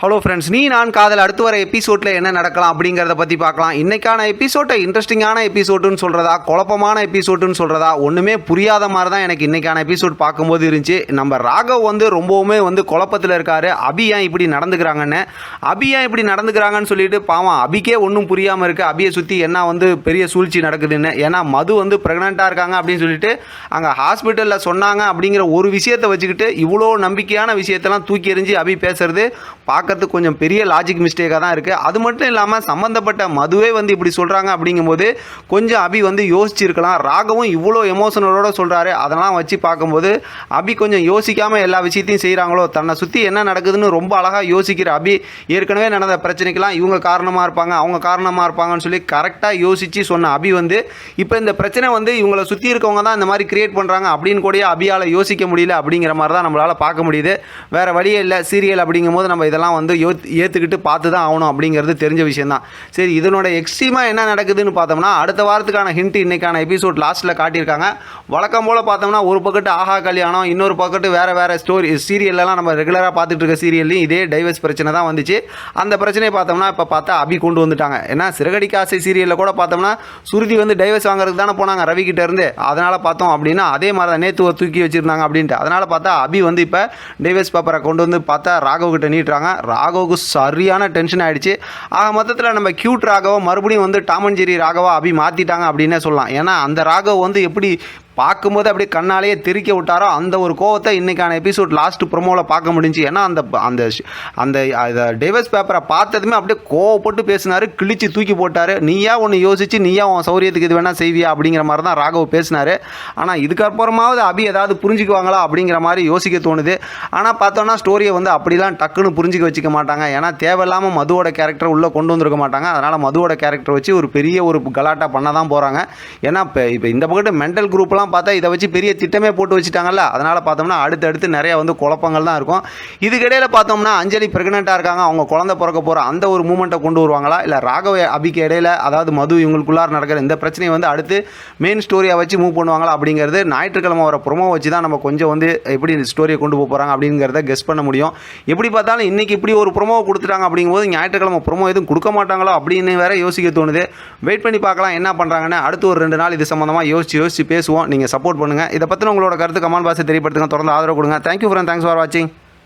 Hello friends நீ நான் காதல். அடுத்து வர எபிசோடில் என்ன நடக்கலாம் அப்படிங்கிறத பற்றி பார்க்கலாம். இன்றைக்கான எபிசோட்டை இன்ட்ரெஸ்டிங்கான எபிசோடுன்னு சொல்கிறதா குழப்பமான எபிசோடுன்னு சொல்கிறதா ஒன்றுமே புரியாத மாதிரி தான் எனக்கு இன்றைக்கான எபிசோட் பார்க்கும்போது இருந்துச்சு. நம்ம ராகவ் வந்து ரொம்பவுமே வந்து குழப்பத்தில் இருக்காரு. அபி ஏன் இப்படி நடந்துக்கிறாங்கன்னு? அபி ஏன் இப்படி நடந்துக்கிறாங்கன்னு சொல்லிட்டு பாவம் அபிக்கே ஒன்றும் புரியாமல் இருக்குது அபியை சுற்றி என்ன வந்து பெரிய சூழ்ச்சி நடக்குதுன்னு. ஏன்னா மது வந்து ப்ரெக்னெண்ட்டாக இருக்காங்க அப்படின்னு சொல்லிட்டு அங்கே ஹாஸ்பிட்டலில் சொன்னாங்க அப்படிங்கிற ஒரு விஷயத்தை வச்சுக்கிட்டு இவ்வளோ நம்பிக்கையான விஷயத்தெல்லாம் தூக்கி எறிஞ்சு அபி பேசுறது பார்க்கறதுக்கு கொஞ்சம் பெரிய லாஜிக் மிஸ்டேக்காக தான் இருக்குது அது மட்டும் இல்லாமல் சம்மந்தப்பட்ட மதுவே வந்து இப்படி சொல்கிறாங்க அப்படிங்கும்போது கொஞ்சம் அபி வந்து யோசிச்சிருக்கலாம். ராகவும் இவ்வளோ எமோஷனலோட சொல்கிறாரு அதெல்லாம் வச்சு பார்க்கும்போது அபி கொஞ்சம் யோசிக்காமல் எல்லா விஷயத்தையும் செய்கிறாங்களோ தன்னை சுற்றி என்ன நடக்குதுன்னு ரொம்ப அழகாக யோசிக்கிற அபி ஏற்கனவே நடந்த பிரச்சனைக்கெல்லாம் இவங்க காரணமாக இருப்பாங்க அவங்க காரணமாக இருப்பாங்கன்னு சொல்லி கரெக்டாக யோசித்து சொன்ன அபி வந்து இப்போ இந்த பிரச்சனை வந்து இவங்களை சுற்றி இருக்கவங்க தான் இந்த மாதிரி கிரியேட் பண்ணுறாங்க அப்படின்னு கூட அபியால் யோசிக்க முடியல அப்படிங்கிற மாதிரி தான் நம்மளால் பார்க்க முடியுது. வேறு வழியே இல்லை. சீரியல் அப்படிங்கும்போது நம்ம இதெல்லாம் வந்து யோ ஏற்றுக்கிட்டு பார்த்து தான் ஆகணும் அப்படிங்கிறது தெரிஞ்ச விஷயந்தான் சரி இதனோட எக்ஸ்ட்ரீமாக என்ன நடக்குதுன்னு பார்த்தோம்னா அடுத்த வாரத்துக்கான ஹிண்ட் இன்றைக்கான எபிசோட் லாஸ்ட்டில் காட்டியிருக்காங்க. வழக்கம் போல் பார்த்தோம்னா ஒரு பக்கத்து ஆஹா கல்யாணம் இன்னொரு பக்கத்து வேறு வேறு ஸ்டோரி சீரியல்லாம் நம்ம ரெகுலராக பார்த்துட்டு இருக்க சீரியல்லையும் இதே டைவர்ஸ் பிரச்சனை தான் வந்துச்சு. அந்த பிரச்சனையை பார்த்தோம்னா இப்போ பார்த்தா அபி கொண்டு வந்துட்டாங்க. ஏன்னா சிறகடி காசை சீரியலில் கூட பார்த்தோம்னா சுருதி வந்து டைவர்ஸ் வாங்குறதுக்கு தானே போனாங்க ரவி இருந்து. அதனால் பார்த்தோம் அப்படின்னா அதே மாதிரி தான் நேற்று தூக்கி வச்சுருந்தாங்க அப்படின்ட்டு. அதனால் பார்த்தா அபி வந்து இப்போ டைவர்ஸ் பேப்பரை கொண்டு வந்து பார்த்தா ராகவ் கிட்ட நீட்டுறாங்க. ராகவுக்கு சரியான டென்ஷன் ஆகிடுச்சு ஆக மொத்தத்தில் நம்ம கியூட் ராகவோ மறுபடியும் வந்து டாமன் ஜெரி ராகவா அபி மாற்றிட்டாங்க அப்படின்னே சொல்லலாம். ஏன்னா அந்த ராகவ் வந்து எப்படி பார்க்கும்போது அப்படியே கண்ணாலேயே தெறிக்க விட்டாரோ அந்த ஒரு கோவத்தை இன்றைக்கான எபிசோட் லாஸ்ட் ப்ரொமோவில் பார்க்க முடிஞ்சு. ஏன்னா அந்த அந்த அந்த டேவஸ் பேப்பரை பார்த்ததுமே அப்படியே கோவப்பட்டு பேசினார் கிழிச்சு தூக்கி போட்டார். நீயா ஒன்று யோசிச்சு நீயா உன் சௌரியத்துக்கு இது வேணால் செய்வியா அப்படிங்கிற மாதிரி தான் ராகவ் பேசினார். ஆனால் இதுக்கப்புறமாவது அபி ஏதாவது புரிஞ்சுக்குவாங்களா அப்படிங்கிற மாதிரி யோசிக்க தோணுது. ஆனால் பார்த்தோன்னா ஸ்டோரியை வந்து அப்படிலாம் டக்குன்னு புரிஞ்சுக்க வச்சுக்க மாட்டாங்க. ஏன்னா தேவையில்லாமல் மதுவோட கேரக்டர் உள்ளே கொண்டு வந்திருக்க மாட்டாங்க. அதனால் மதுவோட கேரக்டர் வச்சு ஒரு பெரிய ஒரு கலாட்டா பண்ண தான் போகிறாங்க ஏன்னா இப்போ இப்போ இந்த பக்கத்து மென்டல் குரூப்லாம் பார்த்தா இதை வச்சு பெரிய திட்டமே போட்டு வச்சுட்டாங்கல்ல. அதனால் பார்த்தோம்னா அடுத்தடுத்து நிறைய வந்து குழப்பங்கள் தான் இருக்கும். இதுக்கிடையில் பார்த்தோம்னா அஞ்சலி ப்ரெக்னெண்ட்டாக இருக்காங்க. அவங்க குழந்தை பிறக்க போகிற அந்த ஒரு மூமெண்ட்டை கொண்டு வருவாங்களா? இல்லை ராகவ அபிக்கு இடையில அதாவது மது இவங்களுக்குள்ளார நடக்கிற இந்த பிரச்சனையை வந்து அடுத்து மெயின் ஸ்டோரியாக வச்சு மூவ் பண்ணுவாங்களா அப்படிங்கிறது ஞாயிற்றுக்கிழமை வர ப்ரொமோ வச்சு தான் நம்ம கொஞ்சம் வந்து எப்படி இந்த ஸ்டோரியை கொண்டு போக போகிறாங்க அப்படிங்கிறத கெஸ் பண்ண முடியும். எப்படி பார்த்தாலும் இன்றைக்கி இப்படி ஒரு ப்ரொமோ கொடுத்துட்டாங்க அப்படிங்கும்போது ஞாயிற்றுக்கிழமை ப்ரொமோ எதுவும் கொடுக்க மாட்டாங்களோ அப்படின்னு வேற யோசிக்க தோணுது. வெயிட் பண்ணி பார்க்கலாம் என்ன பண்ணுறாங்கன்னு அடுத்து ஒரு ரெண்டு நாள் இது சம்மந்தமாக யோசிச்சு யோசிச்சு பேசுவோம். நீங்கள் சப்போர்ட் பண்ணுங்கள் இதை பற்றின உங்களோட கருத்து கமெண்ட் பாக்ஸை தெரியப்படுத்துங்க. தொடர்ந்து ஆதரவு கொடுங்க. தேங்க்யூ ஃப்ரெண்ட் தேங்க்ஸ் ஃபார் வாட்சிங்